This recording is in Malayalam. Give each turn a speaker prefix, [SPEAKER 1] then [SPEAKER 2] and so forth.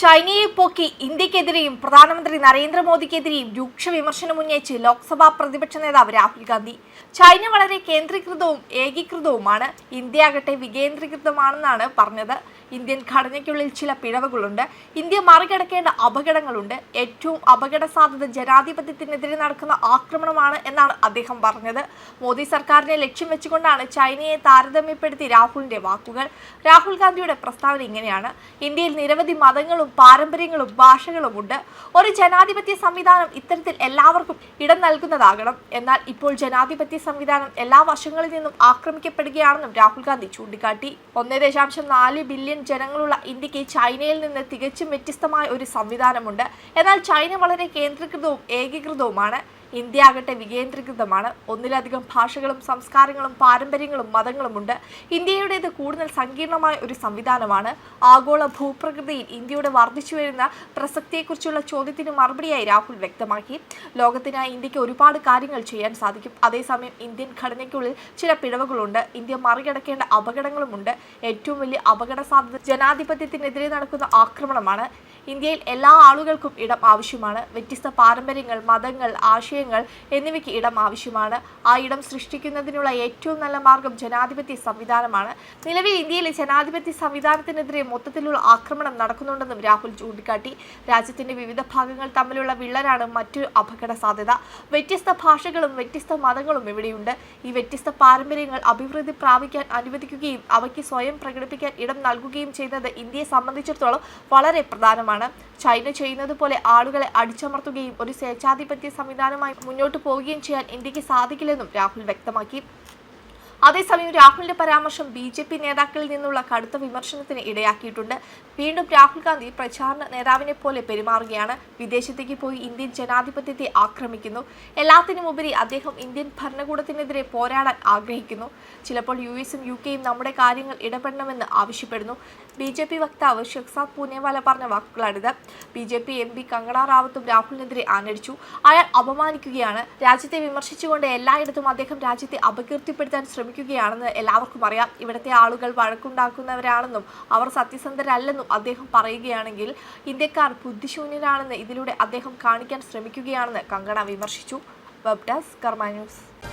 [SPEAKER 1] ചൈനയെ പോക്കി ഇന്ത്യക്കെതിരെയും പ്രധാനമന്ത്രി നരേന്ദ്രമോദിക്കെതിരെയും രൂക്ഷ വിമർശനം ഉന്നയിച്ച് ലോക്സഭാ പ്രതിപക്ഷ നേതാവ് രാഹുൽ ഗാന്ധി. ചൈന വളരെ കേന്ദ്രീകൃതവും ഏകീകൃതവുമാണ്. ഇന്ത്യ ആകട്ടെ വികേന്ദ്രീകൃതമാണെന്നാണ് പറഞ്ഞത്. ഇന്ത്യൻ ഘടനയ്ക്കുള്ളിൽ ചില പിഴവുകളുണ്ട്. ഇന്ത്യ മറികടക്കേണ്ട അപകടങ്ങളുണ്ട്. ഏറ്റവും അപകട സാധ്യത ജനാധിപത്യത്തിനെതിരെ നടക്കുന്ന ആക്രമണമാണ് എന്നാണ് അദ്ദേഹം പറഞ്ഞത്. മോദി സർക്കാരിനെ ലക്ഷ്യം വെച്ചുകൊണ്ടാണ് ചൈനയെ താരതമ്യപ്പെടുത്തി രാഹുലിന്റെ വാക്കുകൾ. രാഹുൽ ഗാന്ധിയുടെ പ്രസ്താവന ഇങ്ങനെയാണ്. ഇന്ത്യയിൽ നിരവധി മതങ്ങളും പാരമ്പര്യങ്ങളും ഭാഷകളും ഉണ്ട്. ഒരു ജനാധിപത്യ സംവിധാനം ഇത്തരത്തിൽ എല്ലാവർക്കും ഇടം നൽകുന്നതാകണം. എന്നാൽ ഇപ്പോൾ ജനാധിപത്യ സംവിധാനം എല്ലാ വശങ്ങളിൽ നിന്നും ആക്രമിക്കപ്പെടുകയാണെന്നും രാഹുൽ ഗാന്ധി ചൂണ്ടിക്കാട്ടി. ഒന്നേ ദശാംശം നാല് ബില്യൺ ജനങ്ങളുള്ള ഇന്ത്യയ്ക്ക് ചൈനയിൽ നിന്ന് തികച്ചും വ്യത്യസ്തമായ ഒരു സംവിധാനമുണ്ട്. എന്നാൽ ചൈന വളരെ കേന്ദ്രീകൃതവും ഏകീകൃതവുമാണ്. ഇന്ത്യ ആകട്ടെ വികേന്ദ്രീകൃതമാണ്. ഒന്നിലധികം ഭാഷകളും സംസ്കാരങ്ങളും പാരമ്പര്യങ്ങളും മതങ്ങളുമുണ്ട്. ഇന്ത്യയുടേത് കൂടുതൽ സങ്കീർണമായ ഒരു സംവിധാനമാണ്. ആഗോള ഭൂപ്രകൃതിയിൽ ഇന്ത്യയുടെ വർദ്ധിച്ചു വരുന്ന പ്രസക്തിയെക്കുറിച്ചുള്ള ചോദ്യത്തിന് മറുപടിയായി രാഹുൽ വ്യക്തമാക്കി. ലോകത്തിനായി ഇന്ത്യയ്ക്ക് ഒരുപാട് കാര്യങ്ങൾ ചെയ്യാൻ സാധിക്കും. അതേസമയം ഇന്ത്യൻ ഘടനയ്ക്കുള്ളിൽ ചില പിഴവുകളുണ്ട്. ഇന്ത്യ മറികടക്കേണ്ട അപകടങ്ങളുമുണ്ട്. ഏറ്റവും വലിയ അപകട സാധ്യത ജനാധിപത്യത്തിനെതിരെ നടക്കുന്ന ആക്രമണമാണ്. ഇന്ത്യയിൽ എല്ലാ ആളുകൾക്കും ഇടം ആവശ്യമാണ്. വ്യത്യസ്ത പാരമ്പര്യങ്ങൾ മതങ്ങൾ ആശയങ്ങൾ എന്നിവയ്ക്ക് ഇടം ആവശ്യമാണ്. ആ ഇടം സൃഷ്ടിക്കുന്നതിനുള്ള ഏറ്റവും നല്ല മാർഗം ജനാധിപത്യ സംവിധാനമാണ്. നിലവിൽ ഇന്ത്യയിലെ ജനാധിപത്യ സംവിധാനത്തിനെതിരെ മൊത്തത്തിലുള്ള ആക്രമണം നടക്കുന്നുണ്ടെന്നും രാഹുൽ ചൂണ്ടിക്കാട്ടി. രാജ്യത്തിന്റെ വിവിധ ഭാഗങ്ങൾ തമ്മിലുള്ള വിള്ളലാണ് മറ്റൊരു അപകട സാധ്യത. വ്യത്യസ്ത ഭാഷകളും വ്യത്യസ്ത മതങ്ങളും ഇവിടെയുണ്ട്. ഈ വ്യത്യസ്ത പാരമ്പര്യങ്ങൾ അഭിവൃദ്ധി പ്രാപിക്കാൻ അനുവദിക്കുകയും അവയ്ക്ക് സ്വയം പ്രകടിപ്പിക്കാൻ ഇടം നൽകുകയും ചെയ്യുന്നത് ഇന്ത്യയെ സംബന്ധിച്ചിടത്തോളം വളരെ പ്രധാനമാണ്. ചൈന ചെയ്യുന്നത് പോലെ ആളുകളെ അടിച്ചമർത്തുകയും ഒരു സ്വേച്ഛാധിപത്യ സംവിധാനമായി മുന്നോട്ട് പോവുകയും ചെയ്യാൻ ഇന്ത്യയ്ക്ക് സാധിക്കില്ലെന്നും രാഹുൽ വ്യക്തമാക്കി. അതേസമയം രാഹുലിന്റെ പരാമർശം ബി ജെ പി നേതാക്കളിൽ നിന്നുള്ള കടുത്ത വിമർശനത്തിന് ഇടയാക്കിയിട്ടുണ്ട്. വീണ്ടും രാഹുൽ ഗാന്ധി പ്രചാരണ നേതാവിനെ പോലെ പെരുമാറുകയാണ്. വിദേശത്തേക്ക് പോയി ഇന്ത്യൻ ജനാധിപത്യത്തെ ആക്രമിക്കുന്നു. എല്ലാത്തിനുമുപരി അദ്ദേഹം ഇന്ത്യൻ ഭരണകൂടത്തിനെതിരെ പോരാടാൻ ആഗ്രഹിക്കുന്നു. ചിലപ്പോൾ യു എസും യു കെയും നമ്മുടെ കാര്യങ്ങൾ ഇടപെടണമെന്ന് ആവശ്യപ്പെടുന്നു. ബി ജെ പി വക്താവ് ഷെഖ്സാദ് പൂനെവാല പറഞ്ഞ വാക്കുകളാണിത്. B J P M P Kangana റാവത്തും രാഹുലിനെതിരെ ആഞ്ഞടിച്ചു. അയാൾ അപമാനിക്കുകയാണ്. രാജ്യത്തെ വിമർശിച്ചുകൊണ്ട് എല്ലായിടത്തും അദ്ദേഹം രാജ്യത്തെ അപകീർത്തിപ്പെടുത്താൻ ശ്രമിക്കുകയാണെന്ന് എല്ലാവർക്കും അറിയാം. ഇവിടുത്തെ ആളുകൾ വഴക്കുണ്ടാക്കുന്നവരാണെന്നും അവർ സത്യസന്ധരല്ലെന്നും അദ്ദേഹം പറയുകയാണെങ്കിൽ ഇന്ത്യക്കാർ ബുദ്ധിശൂന്യരാണെന്ന് ഇതിലൂടെ അദ്ദേഹം കാണിക്കാൻ ശ്രമിക്കുകയാണെന്ന് കങ്കണ വിമർശിച്ചു. വെബ് ഡെസ്ക് കർമ്മ ന്യൂസ്